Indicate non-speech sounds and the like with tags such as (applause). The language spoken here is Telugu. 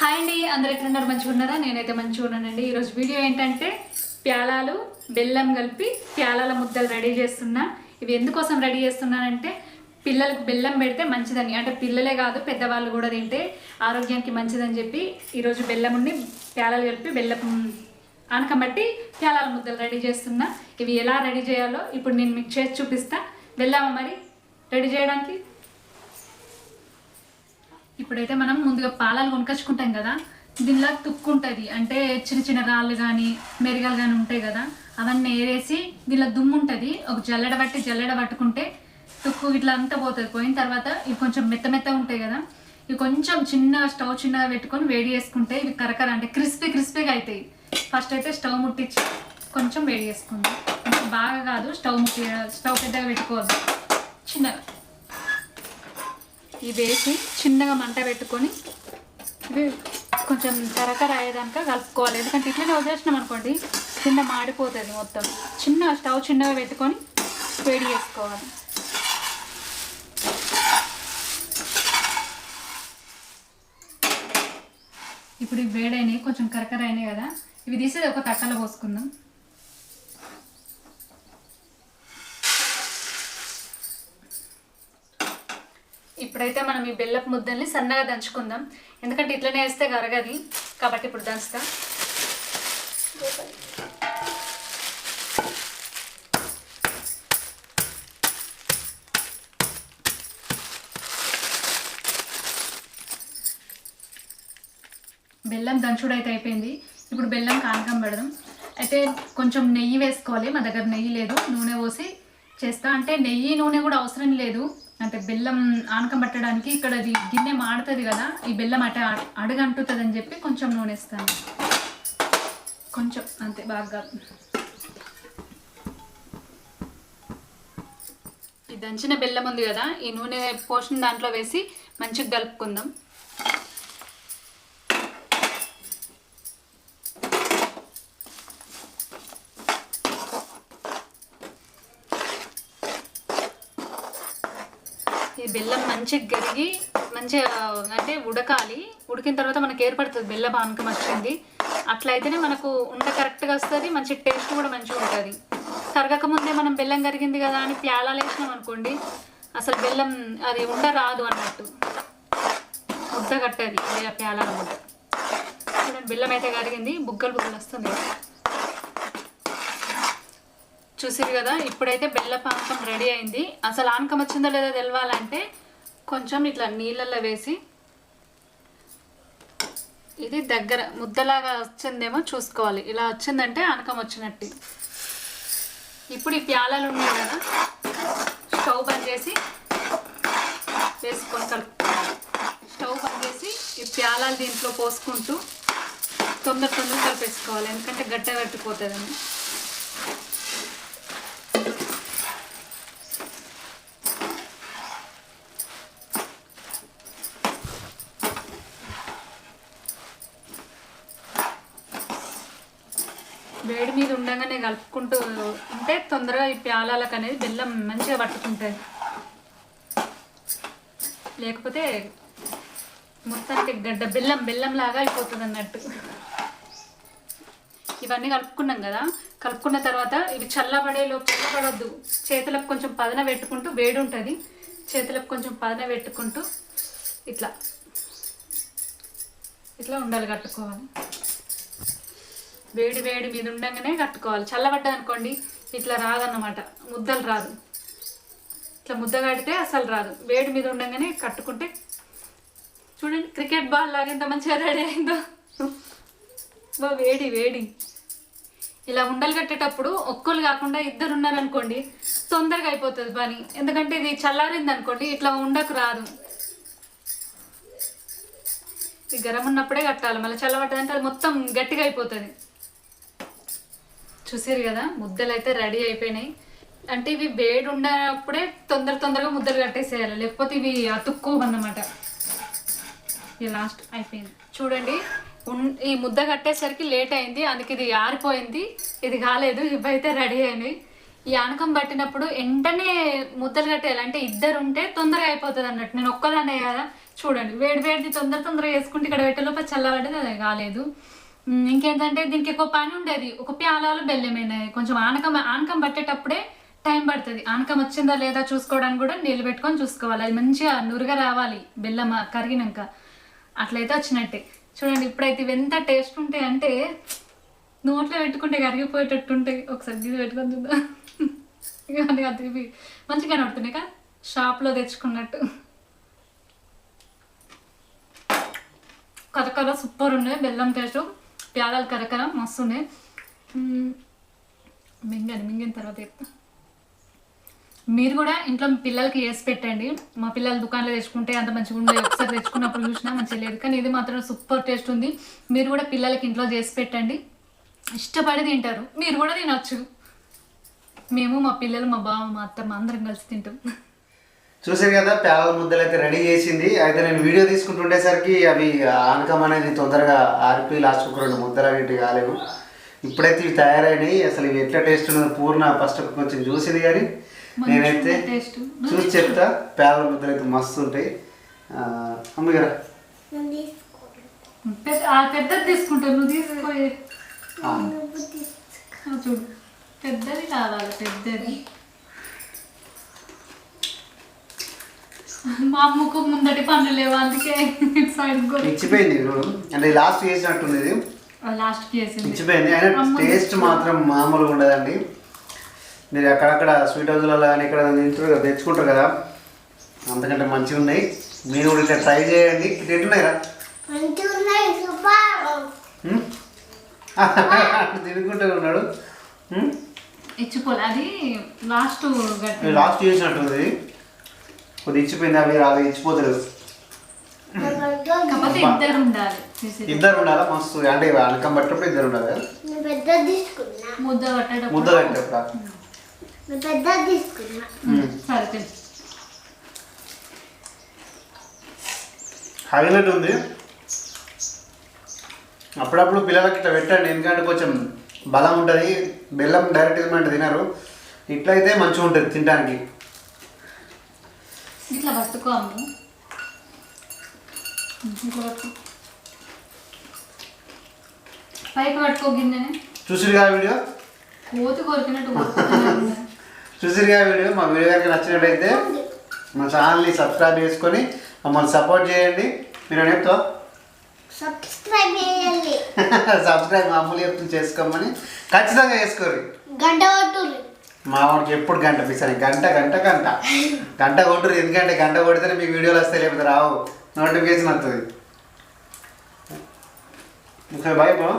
హాయ్ అండి అందరు ఎట్లున్నారు మంచిగా ఉన్నారా? నేనైతే మంచిగా ఉన్నానండి. ఈరోజు వీడియో ఏంటంటే ప్యాలాలు బెల్లం కలిపి ప్యాలాల ముద్దలు రెడీ చేస్తున్నా. ఇవి ఎందుకోసం రెడీ చేస్తున్నానంటే పిల్లలకు బెల్లం పెడితే మంచిదని. అంటే పిల్లలే కాదు పెద్దవాళ్ళు కూడా తింటే ఆరోగ్యానికి మంచిదని చెప్పి ఈరోజు బెల్లం ఉండి ప్యాలాలు కలిపి బెల్లం అనకబట్టి ప్యాలాల ముద్దలు రెడీ చేస్తున్నా. ఇవి ఎలా రెడీ చేయాలో ఇప్పుడు నేను మీకు చేసి చూపిస్తా. వెళ్దామా మరి రెడీ చేయడానికి? ఇప్పుడైతే మనం ముందుగా పాలాలు కొనుకొచ్చుకుంటాం కదా. దీనిలో తుక్కుంటుంది. అంటే చిన్న చిన్న రాళ్ళు కానీ మెరిగలు కానీ ఉంటాయి కదా. అవన్నీ ఏరేసి దీనిలో దుమ్ము ఉంటుంది ఒక జల్లెడ పట్టి జల్లెడ పట్టుకుంటే తుక్కు ఇట్లా అంతా పోతుంది. పోయిన తర్వాత ఇవి కొంచెం మెత్త మెత్తగా ఉంటాయి కదా. ఇవి కొంచెం చిన్న స్టవ్ చిన్నగా పెట్టుకొని వేడి చేసుకుంటే ఇవి కరకర అంటే క్రిస్పీ క్రిస్పీగా అవుతాయి ఫస్ట్ అయితే స్టవ్ ముట్టించి కొంచెం వేడి చేసుకుందాం. బాగా కాదు. స్టవ్ ముట్టి స్టవ్ పెద్దగా పెట్టుకోవద్దు. చిన్నగా. ఇవి వేసి చిన్నగా మంట పెట్టుకొని ఇవి కొంచెం కరకర అయ్యేదాకా కలుపుకోవాలి. ఎందుకంటే ఇట్లనే వదిలేసినాం అనుకోండి కింద మాడిపోతుంది మొత్తం. చిన్న స్టవ్ చిన్నగా పెట్టుకొని వేడి చేసుకోవాలి. ఇప్పుడు ఇవి వేడైనాయి కొంచెం కరకర అయినాయి కదా. ఇవి తీసేది ఒక తట్టలో పోసుకుందాం. ఇప్పుడైతే మనం ఈ బెల్లపు ముద్దల్ని సన్నగా దంచుకుందాం. ఎందుకంటే ఇట్లనే వేస్తే కరగది. కాబట్టి ఇప్పుడు దంచుతాం. బెల్లం దంచుడు అయితే అయిపోయింది. ఇప్పుడు బెల్లం కానకం పెడదాం. అయితే కొంచెం నెయ్యి వేసుకోవాలి. మా దగ్గర నెయ్యి లేదు. నూనె పోసి చేస్తా. అంటే నెయ్యి నూనె కూడా అవసరం లేదు. అంటే బెల్లం ఆనకం పట్టడానికి ఇక్కడ అది గిన్నె మాడుతుంది కదా ఈ బెల్లం అట అడుగంటుతుంది అని చెప్పి కొంచెం నూనె ఇస్తాను కొంచెం అంతే బాగా. ఈ దంచిన బెల్లం ఉంది కదా ఈ నూనె పోసిన దాంట్లో వేసి మంచిగా కలుపుకుందాం. బెల్లం మంచిగా గరిగి మంచిగా అంటే ఉడకాలి. ఉడికిన తర్వాత మనకు ఏర్పడుతుంది బెల్లం పానకం వచ్చింది. అట్లా అయితేనే మనకు ఉండ కరెక్ట్గా వస్తుంది మంచి టేస్ట్ కూడా మంచిగా ఉంటుంది. కరగక ముందే మనం బెల్లం కరిగింది కదా అని ప్యాలాలు వేసినాం అనుకోండి అసలు బెల్లం అది ఉండ రాదు అన్నట్టు. ముద్ద కట్టది ప్యాలాల ముద్ద చూడండి బెల్లం అయితే కరిగింది బుగ్గలు బుగ్గలు వస్తుంది చూసారు కదా ఇప్పుడైతే బెల్ల పానకం రెడీ అయింది. అసలు ఆనకం వచ్చిందో లేదో తెలవాలంటే కొంచెం ఇట్లా నీళ్ళల్లో వేసి ఇది దగ్గర ముద్దలాగా వచ్చిందేమో చూసుకోవాలి. ఇలా వచ్చిందంటే ఆనకం వచ్చినట్టు. ఇప్పుడు ఈ ప్యాలలు ఉన్నాయి కదా స్టవ్ బంద్ చేసి వేసుకొని కలుపుకోవాలి స్టవ్ బంద్ చేసి ఈ ప్యాలాలు దీంట్లో పోసుకుంటూ తొందర తొందర కలిపేసుకోవాలి. ఎందుకంటే గట్ట కట్టిపోతుందని వేడి మీద ఉండగానే కలుపుకుంటూ ఉంటే తొందరగా ఈ ప్యాలాలకు అనేది బెల్లం మంచిగా పట్టుకుంటుంది లేకపోతే మొత్తానికి గడ్డ బెల్లం బెల్లం లాగా అయిపోతుంది అన్నట్టు. ఇవన్నీ కలుపుకున్నాం కదా. కలుపుకున్న తర్వాత ఇవి చల్లబడేలోపు చల్లబడొద్దు. చేతులకు కొంచెం పదన పెట్టుకుంటూ వేడి ఉంటుంది. చేతులకు కొంచెం పదన పెట్టుకుంటూ ఇట్లా. ఇట్లా ఉండాలి కట్టుకోవాలి. వేడి వేడి మీద ఉండగానే కట్టుకోవాలి. చల్లబడ్డా అనుకోండి ఇట్లా రాదన్నమాట. ముద్దలు రాదు. ఇట్లా ముద్ద కడితే అసలు రాదు. వేడి మీద ఉండగానే కట్టుకుంటే చూడండి క్రికెట్ బాల్ లాగా ఎంత మంచిగా రెడీ అయిందో. బా వేడి వేడి. ఇలా ఉండలు కట్టేటప్పుడు ఒక్కరు కాకుండా ఇద్దరు ఉన్నారనుకోండి తొందరగా అయిపోతుంది పని. ఎందుకంటే ఇది చల్లారింది అనుకోండి ఇట్లా ఉండకు రాదు. ఇది గరం ఉన్నప్పుడే కట్టాలి. మళ్ళీ చల్లబడ్డదంటే అది మొత్తం గట్టిగా అయిపోతుంది. చూసారు కదా ముద్దలు అయితే రెడీ అయిపోయినాయి. అంటే ఇవి వేడి ఉన్నప్పుడే తొందర తొందరగా ముద్దలు కట్టేసేయాలి. లేకపోతే ఇవి అతుక్కోవన్నమాట ఇది లాస్ట్ అయిపోయింది. చూడండి ఈ ముద్ద కట్టేసరికి లేట్ అయింది. అందుకే ఇది ఆరిపోయింది. ఇది కాలేదు ఇవైతే రెడీ అయినాయి. ఈ ఆనకం పట్టినప్పుడు వెంటనే ముద్దలు కట్టేయాలి. అంటే ఇద్దరు ఉంటే తొందరగా అయిపోతుంది అన్నట్టు. నేను ఒక్కదాన్నే కదా. చూడండి వేడి వేడిది తొందర తొందరగా వేసుకుంటే ఇక్కడ పెట్టేలోపు చల్లబడ్డది అది కాలేదు. ఇంకేంటంటే దీనికి ఎక్కువ పని ఉండేది. ఒక ప్యాలాలు బెల్లమైనాయి కొంచెం ఆనకం ఆనకం పట్టేటప్పుడే టైం పడుతుంది. ఆనకం వచ్చిందా లేదా చూసుకోవడానికి కూడా నీళ్ళు పెట్టుకొని చూసుకోవాలి. అది మంచిగా నురుగా రావాలి బెల్లం కరిగినాక. అట్లయితే వచ్చినట్టే. చూడండి ఇప్పుడైతే ఇవి ఎంత టేస్ట్ ఉంటాయి అంటే నోట్లో పెట్టుకుంటే కరిగిపోయేటట్టు ఉంటాయి. ఒకసారి ఇది పెట్టుకొని చూద్దాం. ఇవన్నీ అది మంచిగా కనబడుతున్నాయి కదా. షాప్లో తెచ్చుకున్నట్టు. కరకర సూపర్ ఉన్నాయి. బెల్లం టేస్ట్. ప్యాలాలు కరకర మస్తు ఉన్నాయి మింగండి మింగిన తర్వాత చెప్తా. మీరు కూడా ఇంట్లో పిల్లలకి చేసి పెట్టండి. మా పిల్లలు దుకాణంలో తెచ్చుకుంటే అంత మంచిగా ఉండదు ఒకసారి తెచ్చుకున్నప్పుడు చూసినా మంచిగా లేదు. కానీ ఇది మాత్రం సూపర్ టేస్ట్ ఉంది. మీరు కూడా పిల్లలకి ఇంట్లో చేసి పెట్టండి. ఇష్టపడి తింటారు. మీరు కూడా తినొచ్చు. మేము మా పిల్లలు మా బావ మా అత్తమ్మ అందరం కలిసి తింటాం. చూసారు కదా పేలల ముద్దలు అయితే రెడీ చేసింది. అయితే నేను వీడియో తీసుకుంటుండేసరికి అవి ఆనకం అనేది తొందరగా ఆరిపోయి లాస్ట్ ఒక రెండు ముద్దలు అనేవి కాలేవు. ఇప్పుడైతే ఇవి తయారైనాయి. అసలు ఇవి ఎట్లా టేస్ట్ ఉన్నది పూర్ణ ఫస్ట్ కొంచెం చూసింది కానీ నేనైతే చూసి చెప్తా. పేలల ముద్దలు అయితే మస్తు ఉంటాయి. ఆ, అమ్మ గారు? పెద్ద ఆ పెద్దది తీసుకుంటావు నువ్వు తీసుకో ఆ, ఆ, చూడు. పెద్దది కావాలి పెద్దది. మా అమ్మకు ముందటి పనులు లేవు అందుకే ఇచ్చిపోయింది అంటే లాస్ట్ లాస్ట్కి వేసింది ఇచ్చిపోయింది అయినా టేస్ట్ మాత్రం మామూలుగా ఉండదండి. మీరు అక్కడక్కడ స్వీట్ హౌస్లలో కానీ ఇక్కడ తింటారు కదా, తెచ్చుకుంటారు కదా అంతకంటే మంచిగా ఉన్నాయి. మీరు కూడా ఇక్కడ ట్రై చేయండి. తింటున్నాయిరా హ్మ్? (laughs) తినుకుంటూ ఉన్నాడు? ఇచ్చిపోలే అది లాస్ట్ లాస్ట్ చేసినట్టుంది కొద్దిగా ఇచ్చిపోయింది అవి అవి ఇచ్చిపోతలేదు. కాకపోతే ఇద్దరు ఉండాలి చేసేది. ఇద్దరు ఉండాలా మస్తు. అంటే అనకం పట్టినప్పుడు ఇద్దరు ఉండాలి కదా? పెద్ద తీసుకున్నా. ముద్ద పట్టేటప్పుడు. ముద్ద కట్టేప్పుడు పెద్ద తీసుకున్నా. సరే తెలుసు హైలైట్ ఉంది. అప్పుడప్పుడు పిల్లలకి ఇట్లా పెట్టండి ఎందుకంటే కొంచెం బలం ఉంటుంది. బెల్లం డైరెక్ట్ ఇవ్వమంటే తినరు. ఇట్లా అయితే మంచిగా ఉంటుంది తినడానికి ఇట్లా పట్టుకో అమ్ము. ఇట్లా పట్టుకో పైకి పట్టుకో గిన్నెనే. చూసిరుగా వీడియో? కోతి కొరికినట్టు. (laughs) చూసిరుగా వీడియో? మా వీడియో కనుక నచ్చినట్టయితే మా ఛానల్ని సబ్స్క్రైబ్ చేసుకొని మమ్మల్ని సపోర్ట్ చేయండి. మీరు చెప్తా సబ్స్క్రైబ్ చేయాలి (laughs) సబ్స్క్రైబ్ మామూలు చెప్తుంది చేసుకోమని. ఖచ్చితంగా చేసుకోరు గంట మా వాడికి ఎప్పుడు గంట పిస్తాను గంట గంట గంట. గంట కొట్టురు ఎందుకంటే గంట కొడితేనే మీకు వీడియోలు వస్తాయి లేకపోతే రావు. నోటిఫికేషన్ వస్తుంది ఇంకా బాయ్ బ్రో